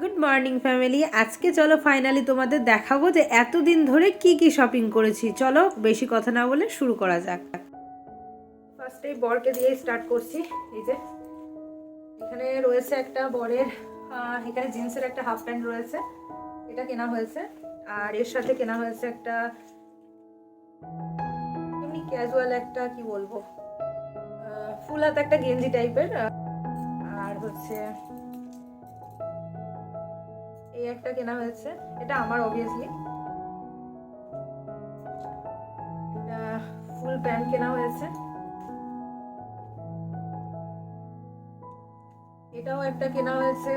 Good morning family আজকে চলো finally তোমাদের দেখাবো যে এতদিন ধরে কি কি শপিং করেছি। চলো বেশি কথা না বলে শুরু করা যাক। ফার্স্টে বরকে দিয়ে স্টার্ট করছি। এই যে, এখানে রয়েছে একটা বরের এখানে জিন্সের একটা হাফ প্যান্ট রয়েছে। এটা কেনা হয়েছে। আর এর সাথে কেনা হয়েছে একটা, এমনি ক্যাজুয়াল একটা, কি বলব ফুল হাত একটা গেঞ্জি টাইপের আর হচ্ছে এই একটা কেনা হয়েছে। এটা আমার অবভিয়াসলি ফুল প্যান্ট কেনা হয়েছে। এটাও একটা কেনা হয়েছে।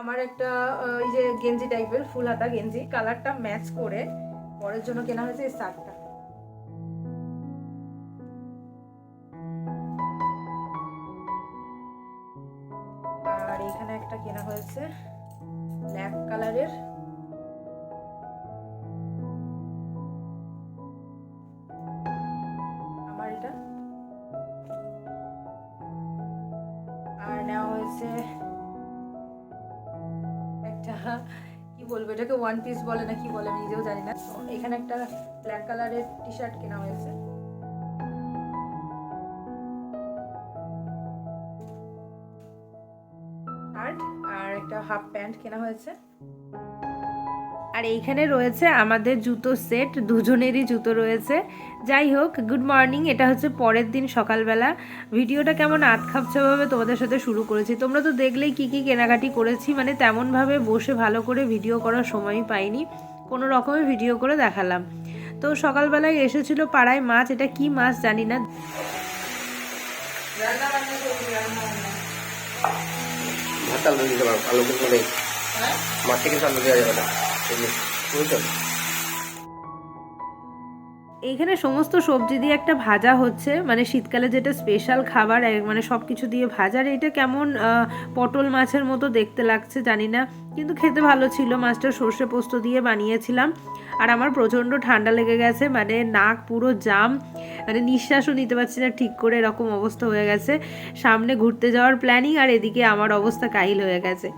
আমার একটা এই যে গেঞ্জি টাইপের ফুল হাতা গেঞ্জি। কালারটা ম্যাচ করে পরের জন্য কেনা হয়েছে এই শার্টটা। আর এখানে একটা কেনা হয়েছে। ব্ল্যাক কালারের আমার এটা আর নেওয়া হয়েছে একটা, কি বলব, এটাকে ওয়ান পিস বলে না, কি বলে নিজেও জানি না। এখানে একটা ব্ল্যাক কালারের টি শার্ট কেনা হয়েছে। একটা হাফ প্যান্ট কেনা হয়েছে। আর এইখানে রয়েছে আমাদের জুতো সেট, দুজনেরই জুতো রয়েছে। যাই হোক গুড মর্নিং এটা হচ্ছে পরের দিন সকালবেলা। ভিডিওটা কেমন আত খাপছাভাবে তোমাদের সাথে শুরু করেছি। তোমরা তো দেখলেই কি কী কেনাকাটি করেছি মানে তেমনভাবে বসে ভালো করে ভিডিও করার সময়ই পাইনি। কোনো রকমের ভিডিও করে দেখালাম। তো সকালবেলায় এসেছিল পাড়ায় মাছ, এটা কি মাছ জানি না। ভাত আলু দিতে পারো আলু কিন্তু নেই মাছ থেকে আলু দেওয়া যাবে না এমনি বুঝছ এইখানে সমস্ত সবজি দিয়ে একটা ভাজা হচ্ছে মানে শীতকালে যেটা স্পেশাল খাবার মানে সব কিছু দিয়ে ভাজার এটা কেমন পটল মাছের মতো দেখতে লাগছে জানি না, কিন্তু খেতে ভালো ছিল। মাছটা সর্ষে পোস্ত দিয়ে বানিয়েছিলাম, আর আমার প্রচণ্ড ঠান্ডা লেগে গেছে মানে নাক পুরো জাম মানে নিঃশ্বাসও নিতে পারছি না ঠিক করে, এরকম অবস্থা হয়ে গেছে। সামনে ঘুরতে যাওয়ার প্ল্যানিং আর এদিকে আমার অবস্থা কাহিল হয়ে গেছে।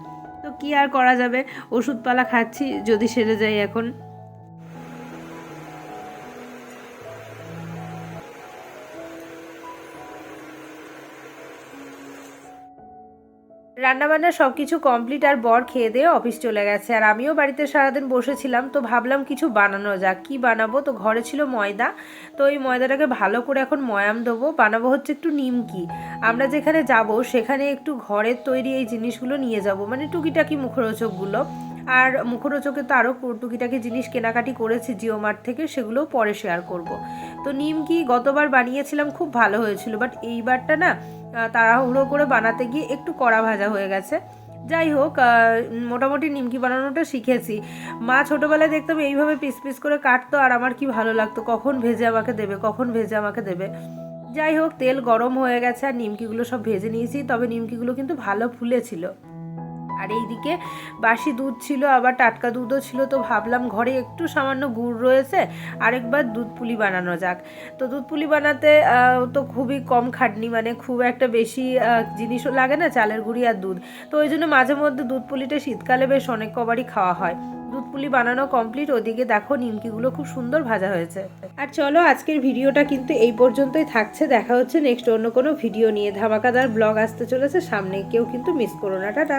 তো কি আর করা যাবে? ওষুধপালা খাচ্ছি, যদি সেরে যাই এখন। রান্নাবান্না সব কিছু কমপ্লিট আর বর খেয়ে দিয়ে অফিস চলে গেছে। আর আমিও বাড়িতে সারাদিন বসেছিলাম, তো ভাবলাম কিছু বানানো যাক। কি বানাবো? তো ঘরে ছিল ময়দা, তো এই ময়দাটাকে ভালো করে এখন ময়াম দেবো। বানাবো হচ্ছে একটু নিমকি। আমরা যেখানে যাব, সেখানে একটু ঘরের তৈরি এই জিনিসগুলো নিয়ে যাব। মানে টুকিটাকি মুখরোচকগুলো। আর মুখরোচকে তো আরও টুকিটাকি জিনিস কেনাকাটি করেছি জিও মার্ট থেকে, সেগুলো পরে শেয়ার করব। তো নিমকি গতবার বানিয়েছিলাম, খুব ভালো হয়েছিল বাট এইবারটা না তাড়াহুড়ো করে বানাতে গিয়ে একটু কড়া ভাজা হয়ে গেছে। যাই হোক মোটামুটি নিমকি বানানোটা শিখেছি। মা ছোটোবেলায় দেখতাম এইভাবে পিস পিস করে কাটতো, আর আমার কি ভালো লাগতো, কখন ভেজে আমাকে দেবে, কখন ভেজে আমাকে দেবে। যাই হোক, তেল গরম হয়ে গেছে, আর নিমকিগুলো সব ভেজে নিয়েছি, তবে নিমকিগুলো কিন্তু ভালো ফুলেছিল। আর এইদিকে বাসি দুধ ছিল, আবার টাটকা দুধও ছিল, তো ভাবলাম ঘরে একটু সামান্য গুড় রয়েছে, আরেকবার দুধ পুলি বানানো যাক। তো দুধ পুলি বানাতে তো খুবই কম খাটনি মানে খুব একটা বেশি জিনিসও লাগে না, চালের গুঁড়ি আর দুধ। তো ওই জন্য মাঝে মধ্যে দুধ পুলিটা শীতকালে বেশ অনেক কবারই খাওয়া হয়। দুধ পুলি বানানো কমপ্লিট ওদিকে দেখো নিমকিগুলো খুব সুন্দর ভাজা হয়েছে। আর চলো আজকের ভিডিওটা কিন্তু এই পর্যন্তই থাকছে, দেখা হচ্ছে নেক্সট অন্য কোনো ভিডিও নিয়ে। ধামাকাদার ব্লগ আসতে চলেছে, সামনে কেউ কিন্তু মিস করো না। টাটা।